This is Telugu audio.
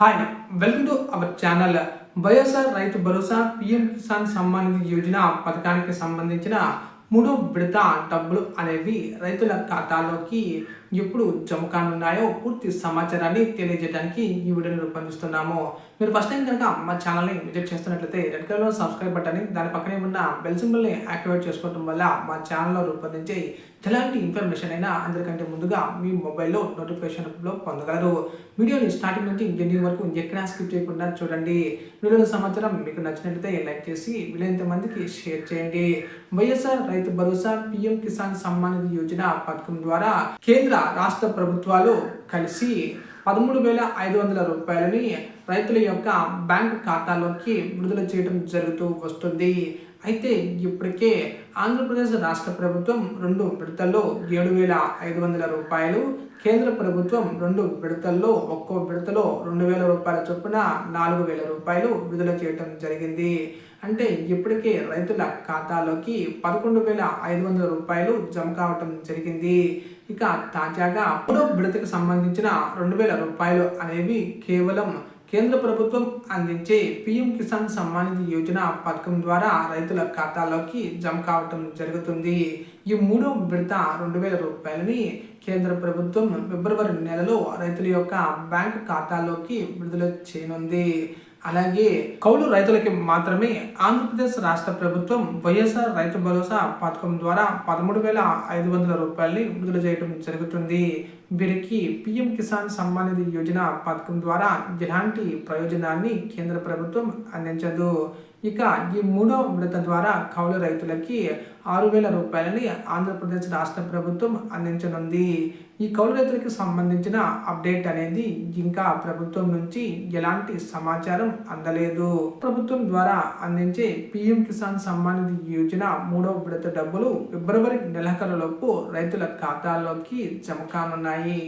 Hi welcome to our channel YSR Rythu Bharosa PM Kisan Samman Nidhi Yojana పథకానికి సంబంధించిన మూడో విడత డబ్బులు అనేవి రైతుల ఖాతాలోకి ఎప్పుడు జమ కానున్నాయో పూర్తి సమాచారాన్ని తెలియజేయడానికి ఈ వీడియోని రూపొందిస్తున్నాము. మీరు ఫస్ట్ టైం కనుక మా ఛానల్ని విజిట్ చేస్తున్నట్లయితే రెడ్ కలర్లో సబ్స్క్రైబ్ బటన్ని దాని పక్కనే ఉన్న బెల్ సింబల్ని యాక్టివేట్ చేసుకోవడం వల్ల మా ఛానల్లో రూపొందించే ఎలాంటి ఇన్ఫర్మేషన్ అయినా అందరికంటే ముందుగా మీ మొబైల్లో నోటిఫికేషన్లో పొందగలరు. వీడియోని స్టార్టింగ్ నుంచి ఎండింగ్ వరకు ఎక్కడా స్కిప్ చేయకుండా చూడండి. వీడియోలో సమాచారం మీకు నచ్చినట్లయితే లైక్ చేసి వీలైనంత మందికి షేర్ చేయండి. వైఎస్ఆర్ రైతు భరోసా పిఎం కిసాన్ సమ్మాన్ నిధి యోజన పథకం ద్వారా కేంద్ర రాష్ట్ర ప్రభుత్వాలు కలిసి పదమూడు వేల ఐదు వందల రూపాయలని రైతుల యొక్క బ్యాంకు ఖాతాలోకి విడుదల చేయడం జరుగుతూ వస్తుంది. అయితే ఇప్పటికే ఆంధ్రప్రదేశ్ రాష్ట్ర ప్రభుత్వం రెండు విడతల్లో ఏడు వేల ఐదు వందల రూపాయలు కేంద్ర ప్రభుత్వం రెండు విడతల్లో ఒక్కో విడతలో రెండు వేల రూపాయల చొప్పున నాలుగు వేల రూపాయలు విడుదల చేయడం జరిగింది. అంటే ఇప్పటికే రైతుల ఖాతాలోకి పదకొండు వేల ఐదు వందల రూపాయలు జమ కావటం జరిగింది. ఇక తాజాగా మూడో విడతకు సంబంధించిన రెండు వేల రూపాయలు అనేవి కేవలం కేంద్ర ప్రభుత్వం అందించే పిఎం కిసాన్ సమ్మాన్ నిధి యోజన పథకం ద్వారా రైతుల ఖాతాలోకి జమ కావటం జరుగుతుంది. ఈ మూడో విడత రెండు వేల రూపాయలని కేంద్ర ప్రభుత్వం ఫిబ్రవరి నెలలో రైతుల యొక్క బ్యాంకు ఖాతాలోకి విడుదల చేయనుంది. అలాగే కౌలు రైతులకి మాత్రమే ఆంధ్రప్రదేశ్ రాష్ట్ర ప్రభుత్వం వైఎస్ఆర్ రైతు భరోసా పథకం ద్వారా పదమూడు వేల ఐదు వందల రూపాయలని విడుదల చేయడం జరుగుతుంది. వీరికి పిఎం కిసాన్ సమ్మాన్ నిధి యోజన పథకం ద్వారా ఎలాంటి ప్రయోజనాన్ని కేంద్ర ప్రభుత్వం అందించదు? ఇక ఈ మూడో విడత ద్వారా కౌలు రైతులకి ఆరు వేల రూపాయలని ఆంధ్రప్రదేశ్ రాష్ట్ర ప్రభుత్వం అందించనుంది. ఈ కౌలు రైతులకి సంబంధించిన అప్డేట్ అనేది ఇంకా ప్రభుత్వం నుంచి ఎలాంటి సమాచారం అందలేదు. ప్రభుత్వం ద్వారా అందించే పిఎం కిసాన్ సమ్మాన్ నిధి యోజన మూడవ విడత డబ్బులు ఫిబ్రవరి నెలాఖరులోపు రైతుల ఖాతాల్లోకి జమ కానున్నాయి.